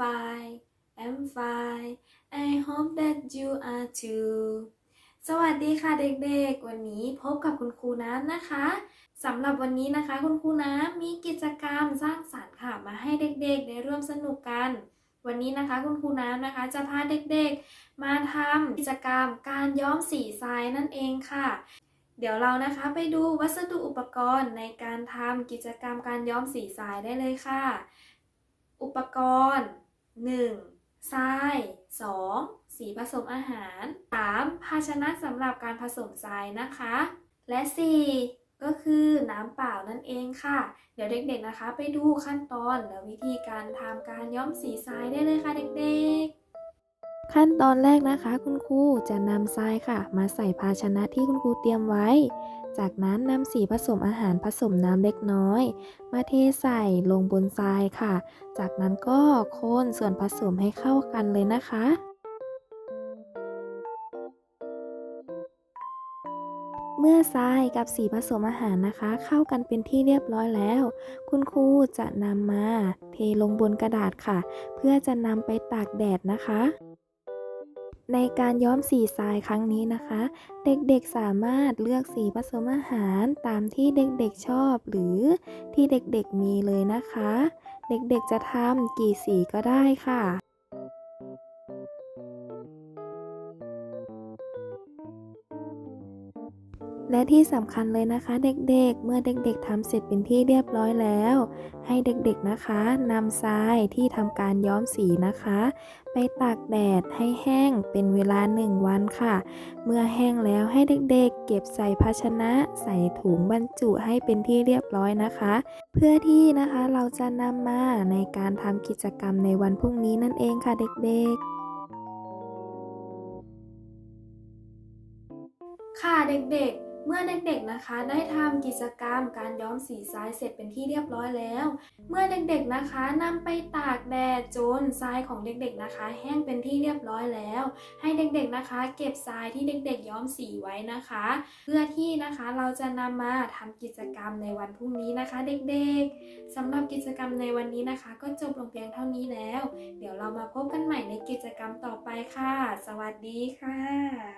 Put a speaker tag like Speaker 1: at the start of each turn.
Speaker 1: fine I'm fine I hope that you are too สวัสดีค่ะเด็กๆ วันนี้พบกับคุณครูน้ำนะคะสำหรับวันนี้นะคะ คุณครูน้ำมีกิจกรรมสร้างสรรค์ค่ะมาให้เด็กๆ ได้ร่วมสนุกกัน วันนี้นะคะคุณครูน้ำนะคะ จะพาเด็กๆ มาทำกิจกรรมการย้อมสีทรายนั่นเองค่ะ เดี๋ยวเรานะคะไปดูวัสดุอุปกรณ์ในการทำกิจกรรมการย้อมสีทรายได้เลยค่ะ อุปกรณ์ 1. ทราย 2. สีผสมอาหาร 3. ภาชนะสำหรับการผสมทรายนะคะ และ 4. ก็คือน้ำเปล่านั่นเองค่ะ เดี๋ยวเด็กๆนะคะ ไปดูขั้นตอนและวิธีการทำการย้อมสีทรายได้เลยค่ะเด็กๆ ขั้นตอนแรกนะคะ คุณครูจะนำทรายค่ะ มาใส่ภาชนะที่คุณครูเตรียมไว้ จากนั้นนำสีผสมอาหารผสมน้ำเล็กน้อย มาเทใส่ลงบนทรายค่ะ จากนั้นก็คนส่วนผสมให้เข้ากันเลยนะคะเมื่อทรายกับสีผสมอาหารนะคะ เข้ากันเป็นที่เรียบร้อยแล้ว คุณครูจะนำมาเทลงบนกระดาษค่ะ เพื่อจะนำไปตากแดดนะคะ ในการย้อมสีทรายครั้งนี้นะคะ เด็กๆสามารถเลือกสีผสมอาหารตามที่เด็กๆชอบ หรือที่เด็กๆมีเลยนะคะ เด็กๆจะทำกี่สีก็ได้ค่ะ และที่สำคัญเลยนะคะเด็กๆ เมื่อเด็กๆทำเสร็จเป็นที่เรียบร้อยแล้ว ให้เด็กๆนะคะนำทรายที่ทำการย้อมสีนะคะ ไปตากแดดให้แห้งเป็นเวลา 1 วันค่ะ เมื่อแห้งแล้วให้เด็กๆ เก็บใส่ภาชนะ ใส่ถุงบรรจุให้เป็นที่เรียบร้อยนะคะ เพื่อที่นะคะเราจะนำมาในการทำกิจกรรมในวันพรุ่งนี้นั่นเองค่ะเด็กๆค่ะเด็กๆ เมื่อเด็กๆนะคะได้ทำกิจกรรมการย้อมสีทรายเสร็จเป็นที่เรียบร้อยแล้ว เมื่อเด็กๆนะคะนำไปตากแดดจนทรายของเด็กๆนะคะ แห้งเป็นที่เรียบร้อยแล้ว ให้เด็กๆนะคะ เก็บทรายที่เด็กๆย้อมสีไว้นะคะ เพื่อที่นะคะเราจะนำมาทำกิจกรรมในวันพรุ่งนี้นะคะ เด็กๆสำหรับกิจกรรมในวันนี้นะคะ ก็จบลงเพียงเท่านี้แล้ว เดี๋ยวเรามาพบกันใหม่ในกิจกรรมต่อไปค่ะ สวัสดีค่ะ